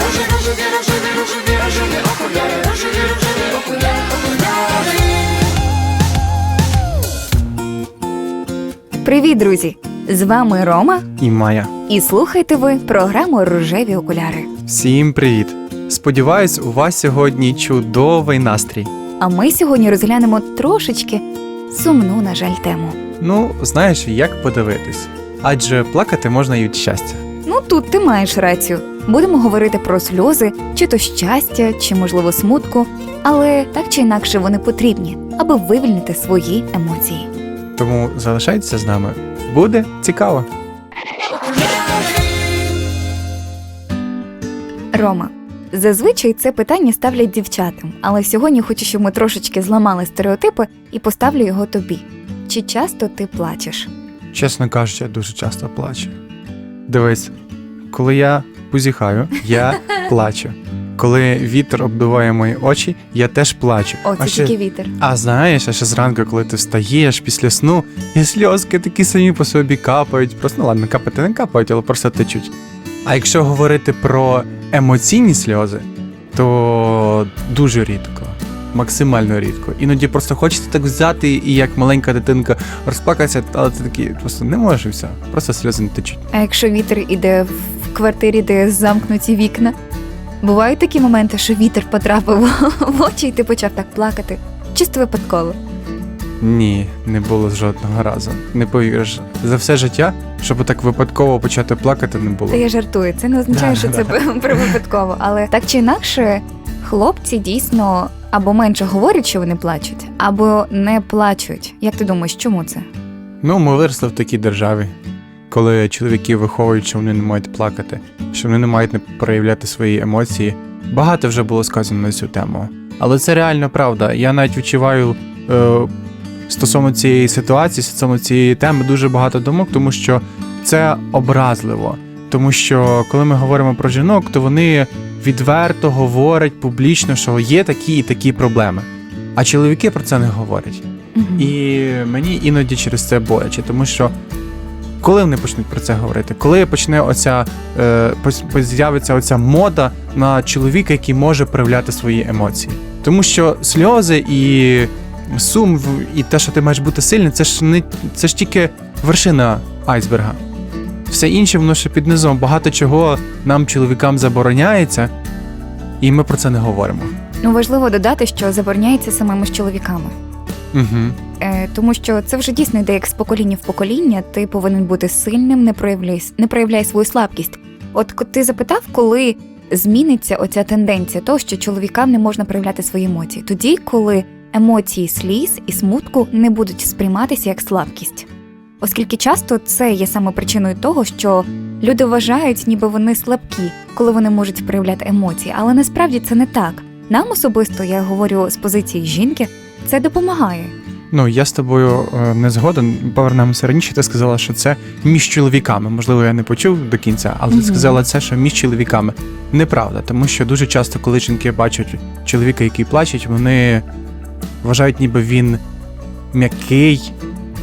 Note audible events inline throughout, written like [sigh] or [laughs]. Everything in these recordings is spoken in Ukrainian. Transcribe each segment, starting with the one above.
Рожеві, рожеві, рожеві, рожеві, рожеві окуляри, рожеві, рожеві окуляри, окуляри. Привіт, друзі! З вами Рома, І Майя. і слухайте ви програму Рожеві окуляри. Всім привіт! Сподіваюсь, у вас сьогодні чудовий настрій. А ми сьогодні розглянемо трошечки сумну, на жаль, тему. Ну, знаєш, як подивитись. Адже плакати можна і від щастя. Ну тут ти маєш рацію. Будемо говорити про сльози, чи то щастя, чи можливо смутку, але так чи інакше вони потрібні, аби вивільнити свої емоції. Тому залишайтеся з нами. Буде цікаво. Рома. Зазвичай це питання ставлять дівчатам, але сьогодні хочу, щоб ми трошечки зламали стереотипи і поставлю його тобі. Чи часто ти плачеш? Чесно кажучи, я дуже часто плачу. Дивись, коли я позіхаю, я [laughs] плачу. Коли вітер обдуває мої очі, я теж плачу. О, це а, ще, тільки вітер. а знаєш, а ще зранку, коли ти встаєш після сну, і сльозки такі самі по собі капають. Просто ну ладно, капати не капають, але просто течуть. А якщо говорити про емоційні сльози, то дуже рідко. Максимально рідко. Іноді просто хочеться так взяти і як маленька дитинка розплакатися, але ти такий просто не можеш і все. Просто сльози не течуть. А якщо вітер іде в квартирі, де замкнуті вікна? Бувають такі моменти, що вітер потрапив [laughs] в очі, і ти почав так плакати. Чисто випадково. Ні, не було жодного разу. Не повіриш. За все життя, щоб так випадково почати плакати, не було. Та я жартую, це не означає, Да, що да, це [laughs] про випадково. Але так чи інакше, хлопці дійсно або менше говорять, що вони плачуть, або не плачуть. Як ти думаєш, чому це? Ну, ми виросли в такій державі, коли чоловіки виховують, що вони не мають плакати, що вони не мають не проявляти свої емоції. Багато вже було сказано на цю тему. Але це реально правда. Я навіть відчуваю е, стосовно цієї ситуації, стосовно цієї теми дуже багато думок, тому що це образливо. Тому що коли ми говоримо про жінок, то вони відверто говорять публічно, що є такі і такі проблеми. А чоловіки про це не говорять. Мгм. І мені іноді через це боляче, тому що коли вони почнуть про це говорити, коли почне оця е, з'явиться оця мода на чоловіка, який може проявляти свої емоції. Тому що сльози і сум, і те, що ти маєш бути сильним, це ж не це ж тільки вершина айсберга. Все інше воно ще під низом. Багато чого нам, чоловікам, забороняється, і ми про це не говоримо. Ну важливо додати, що забороняється самими ж чоловіками. Угу. Е, тому що це вже дійсно йде як з покоління в покоління. Ти повинен бути сильним, не проявляй, не проявляй свою слабкість. От ти запитав, коли зміниться оця тенденція того, що чоловікам не можна проявляти свої емоції, тоді, коли емоції сліз і смутку не будуть сприйматися як слабкість. Оскільки часто це є саме причиною того, що люди вважають, ніби вони слабкі, коли вони можуть проявляти емоції, але насправді це не так. Нам особисто, я говорю з позиції жінки, це допомагає. Ну, я з тобою е, не згоден. Повернемося раніше. Ти сказала, що це між чоловіками. Можливо, я не почув до кінця, але ти сказала це, що між чоловіками. Неправда, тому що дуже часто, коли жінки бачать чоловіка, який плаче, вони вважають, ніби він м'який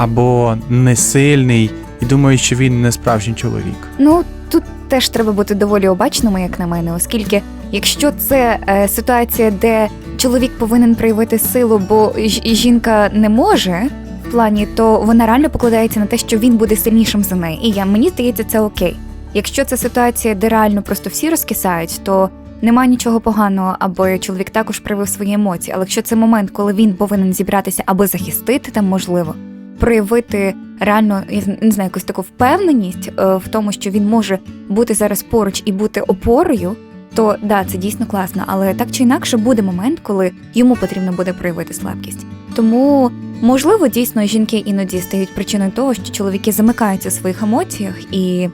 або несильний, і думають, що він не справжній чоловік. Ну тут теж треба бути доволі обачними, як на мене, оскільки якщо це е, ситуація, де чоловік повинен проявити силу, бо жінка не може в плані, то вона реально покладається на те, що він буде сильнішим за неї. І я мені здається, це окей. Якщо це ситуація, де реально просто всі розкисають, то немає нічого поганого, аби чоловік також проявив свої емоції. Але якщо це момент, коли він повинен зібратися аби захистити там, можливо, проявити реально не знаю, якусь таку впевненість е, в тому, що він може бути зараз поруч і бути опорою, то да, це дійсно класно. Але так чи інакше буде момент, коли йому потрібно буде проявити слабкість. Тому можливо, дійсно жінки іноді стають причиною того, що чоловіки замикаються в своїх емоціях і,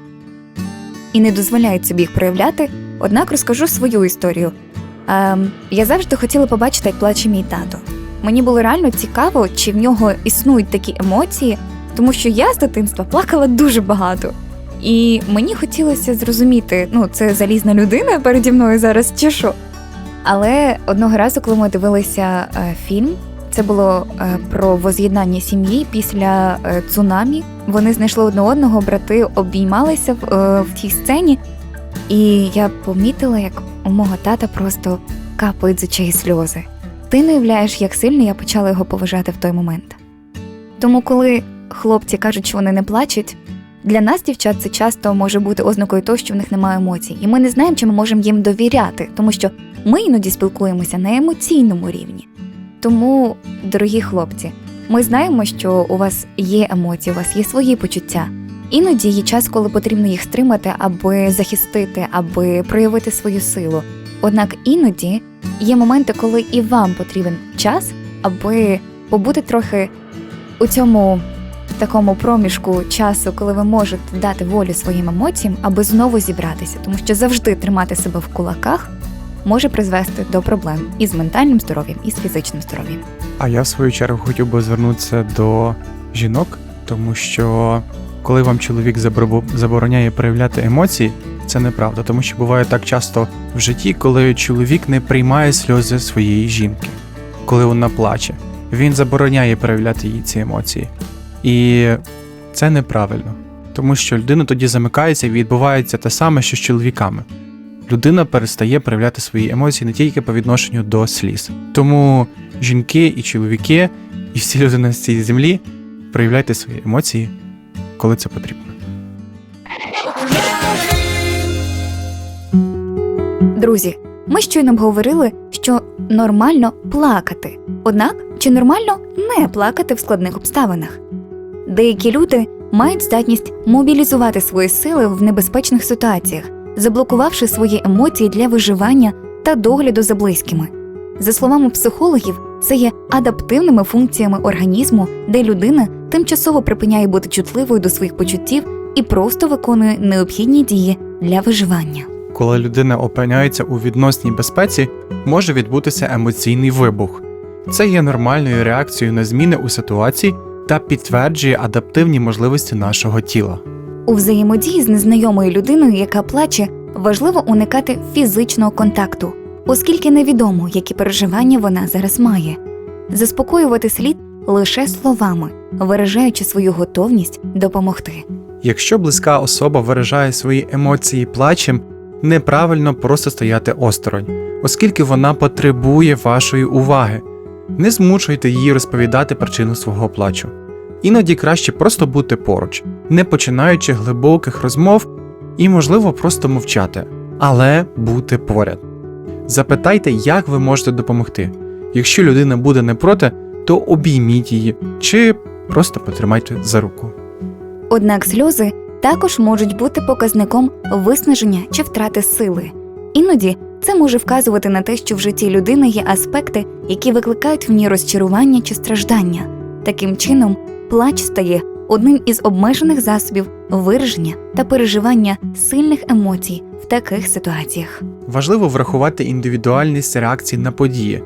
і не дозволяють собі їх проявляти. Однак розкажу свою історію. Ем, я завжди хотіла побачити, як плаче мій тато. Мені було реально цікаво, чи в нього існують такі емоції, тому що я з дитинства плакала дуже багато. І мені хотілося зрозуміти, ну це залізна людина переді мною зараз чи що. Але одного разу, коли ми дивилися е, фільм, це було е, про воз'єднання сім'ї після е, цунамі. Вони знайшли одне одного, брати обіймалися в, в тій сцені, і я помітила, як у мого тата просто капають з очей сльози. Ти не уявляєш, як сильно я почала його поважати в той момент. Тому, коли хлопці кажуть, що вони не плачуть, для нас, дівчат, це часто може бути ознакою того, що в них немає емоцій, і ми не знаємо, чи ми можемо їм довіряти, тому що ми іноді спілкуємося на емоційному рівні. Тому, дорогі хлопці, ми знаємо, що у вас є емоції, у вас є свої почуття. Іноді є час, коли потрібно їх стримати, аби захистити, аби проявити свою силу. Однак іноді є моменти, коли і вам потрібен час, аби побути трохи у цьому такому проміжку часу, коли ви можете дати волю своїм емоціям, аби знову зібратися, тому що завжди тримати себе в кулаках може призвести до проблем і з ментальним здоров'ям, і з фізичним здоров'ям. А я в свою чергу хотів би звернутися до жінок, тому що коли вам чоловік забороняє проявляти емоції, це неправда, тому що буває так часто в житті, коли чоловік не приймає сльози своєї жінки, коли вона плаче. Він забороняє проявляти їй ці емоції. І це неправильно, тому що людина тоді замикається і відбувається те саме, що з чоловіками. Людина перестає проявляти свої емоції не тільки по відношенню до сліз. Тому жінки і чоловіки, і всі люди на цій землі проявляйте свої емоції, коли це потрібно. Друзі, ми щойно обговорили, що нормально плакати. Однак, чи нормально не плакати в складних обставинах? Деякі люди мають здатність мобілізувати свої сили в небезпечних ситуаціях, заблокувавши свої емоції для виживання та догляду за близькими. За словами психологів, це є адаптивними функціями організму, де людина тимчасово припиняє бути чутливою до своїх почуттів і просто виконує необхідні дії для виживання. Коли людина опиняється у відносній безпеці, може відбутися емоційний вибух. Це є нормальною реакцією на зміни у ситуації та підтверджує адаптивні можливості нашого тіла. У взаємодії з незнайомою людиною, яка плаче, важливо уникати фізичного контакту, оскільки невідомо, які переживання вона зараз має. Заспокоювати слід лише словами, виражаючи свою готовність допомогти. Якщо близька особа виражає свої емоції плачем, неправильно просто стояти осторонь, оскільки вона потребує вашої уваги. Не змушуйте її розповідати причину свого плачу. Іноді краще просто бути поруч, не починаючи глибоких розмов і, можливо, просто мовчати, але бути поряд. Запитайте, як ви можете допомогти. Якщо людина буде не проти, то обійміть її чи просто потримайте за руку. Однак сльози також можуть бути показником виснаження чи втрати сили. Іноді це може вказувати на те, що в житті людини є аспекти, які викликають в ній розчарування чи страждання. Таким чином, плач стає одним із обмежених засобів вираження та переживання сильних емоцій в таких ситуаціях. Важливо врахувати індивідуальність реакцій на події,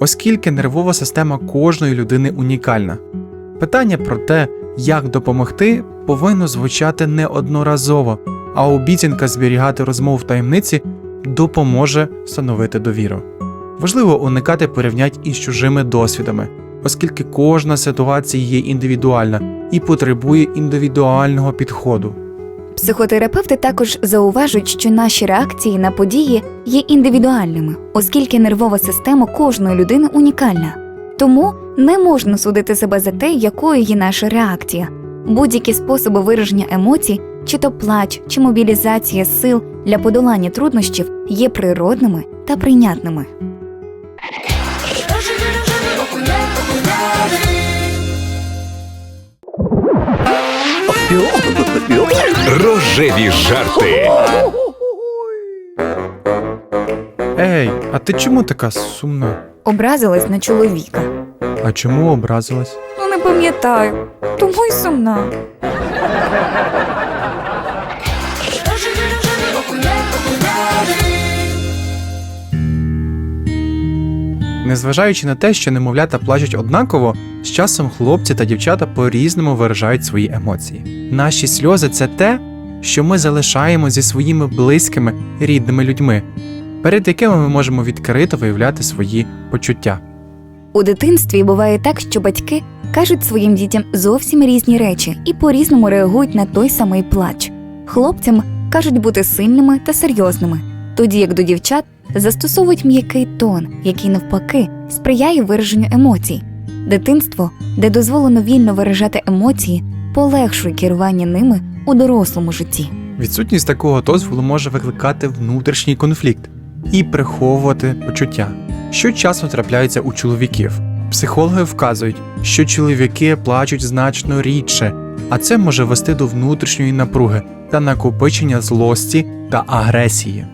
оскільки нервова система кожної людини унікальна. Питання про те, як допомогти, повинно звучати неодноразово, а обіцянка зберігати розмов в таємниці допоможе встановити довіру. Важливо уникати порівнянь із чужими досвідами, оскільки кожна ситуація є індивідуальна і потребує індивідуального підходу. Психотерапевти також зауважують, що наші реакції на події є індивідуальними, оскільки нервова система кожної людини унікальна. Тому не можна судити себе за те, якою є наша реакція. Будь-які способи вираження емоцій, чи то плач, чи мобілізація сил для подолання труднощів є природними та прийнятними. Рожеві, жарти. Ей, а ти чому така сумна? Образилась на чоловіка. А чому образилась? Ну не пам'ятаю, тому й сумна. Незважаючи на те, що немовлята плачуть однаково, з часом хлопці та дівчата по-різному виражають свої емоції. Наші сльози це те, що ми залишаємо зі своїми близькими рідними людьми, перед якими ми можемо відкрито виявляти свої почуття. У дитинстві буває так, що батьки кажуть своїм дітям зовсім різні речі і по-різному реагують на той самий плач. Хлопцям кажуть бути сильними та серйозними, тоді як до дівчат застосовують м'який тон, який навпаки сприяє вираженню емоцій. Дитинство, де дозволено вільно виражати емоції, полегшує керування ними у дорослому житті. Відсутність такого дозволу може викликати внутрішній конфлікт і приховувати почуття, що часто трапляється у чоловіків. Психологи вказують, що чоловіки плачуть значно рідше, а це може вести до внутрішньої напруги та накопичення злості та агресії.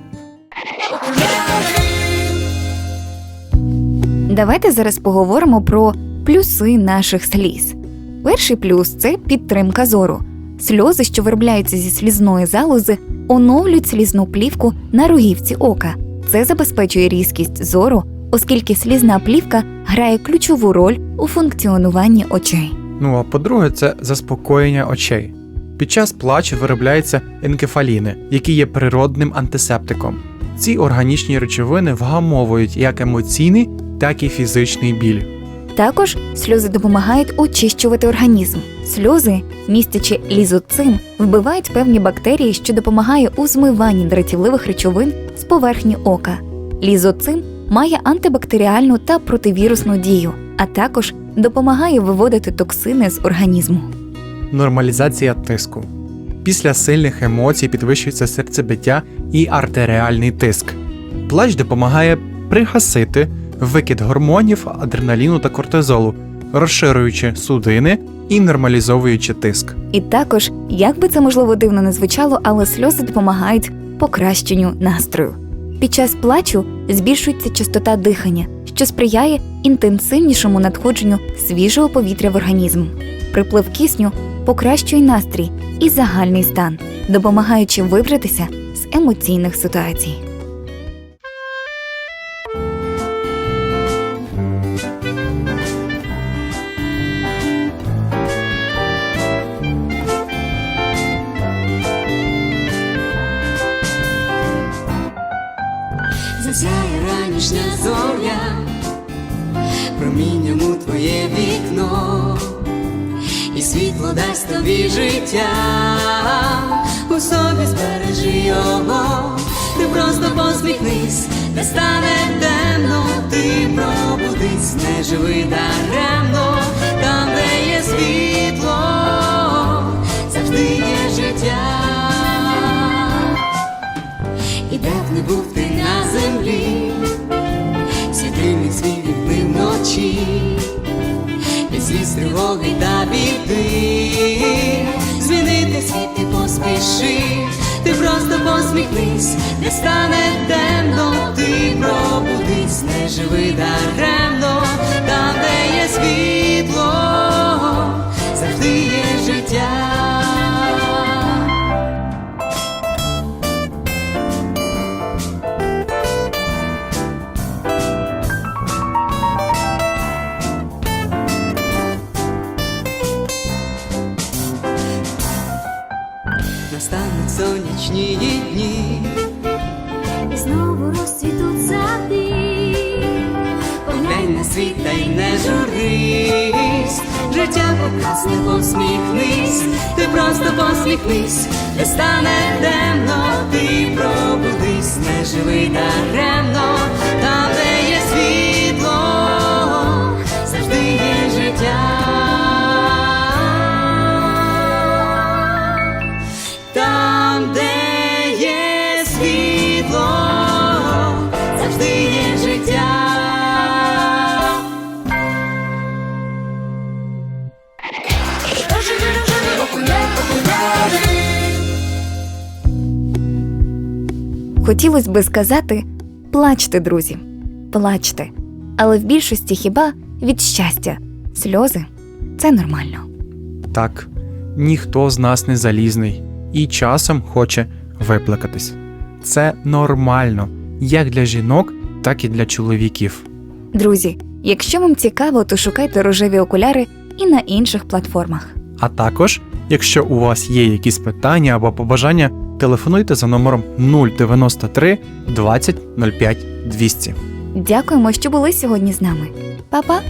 Давайте зараз поговоримо про плюси наших сліз. Перший плюс це підтримка зору. Сльози, що виробляються зі слізної залози, оновлюють слізну плівку на рогівці ока. Це забезпечує різкість зору, оскільки слізна плівка грає ключову роль у функціонуванні очей. Ну а по-друге, це заспокоєння очей. Під час плачу виробляються енкефаліни, які є природним антисептиком. Ці органічні речовини вгамовують як емоційний, так і фізичний біль. Також сльози допомагають очищувати організм. Сльози, містячи лізоцим, вбивають певні бактерії, що допомагає у змиванні дратівливих речовин з поверхні ока. Лізоцим має антибактеріальну та противірусну дію, а також допомагає виводити токсини з організму. Нормалізація тиску. Після сильних емоцій підвищується серцебиття і артеріальний тиск. Плач допомагає пригасити викид гормонів, адреналіну та кортизолу, розширюючи судини і нормалізовуючи тиск. І також, як би це можливо дивно не звучало, але сльози допомагають покращенню настрою. Під час плачу збільшується частота дихання, що сприяє інтенсивнішому надходженню свіжого повітря в організм. Приплив кисню покращує настрій і загальний стан, допомагаючи вибратися з емоційних ситуацій. Світло дасть тобі життя, у собі збережи його, ти просто посміхнись, не стане темно, ти пробудись, не живи даремно, посміхнись, не стане темно, ти пробудись, не живи даремно, світ та й не журись, життя прекрасне посміхнись, ти просто посміхнись, не стане темно, ти пробудись, не живи даремно, Хотілося би сказати: плачте, друзі, плачте. Але в більшості хіба від щастя сльози це нормально. Так, ніхто з нас не залізний і часом хоче виплакатись. Це нормально як для жінок, так і для чоловіків. Друзі, якщо вам цікаво, то шукайте рожеві окуляри і на інших платформах. А також, якщо у вас є якісь питання або побажання, телефонуйте за номером 093 20 05 200. Дякуємо, що були сьогодні з нами. Па-па!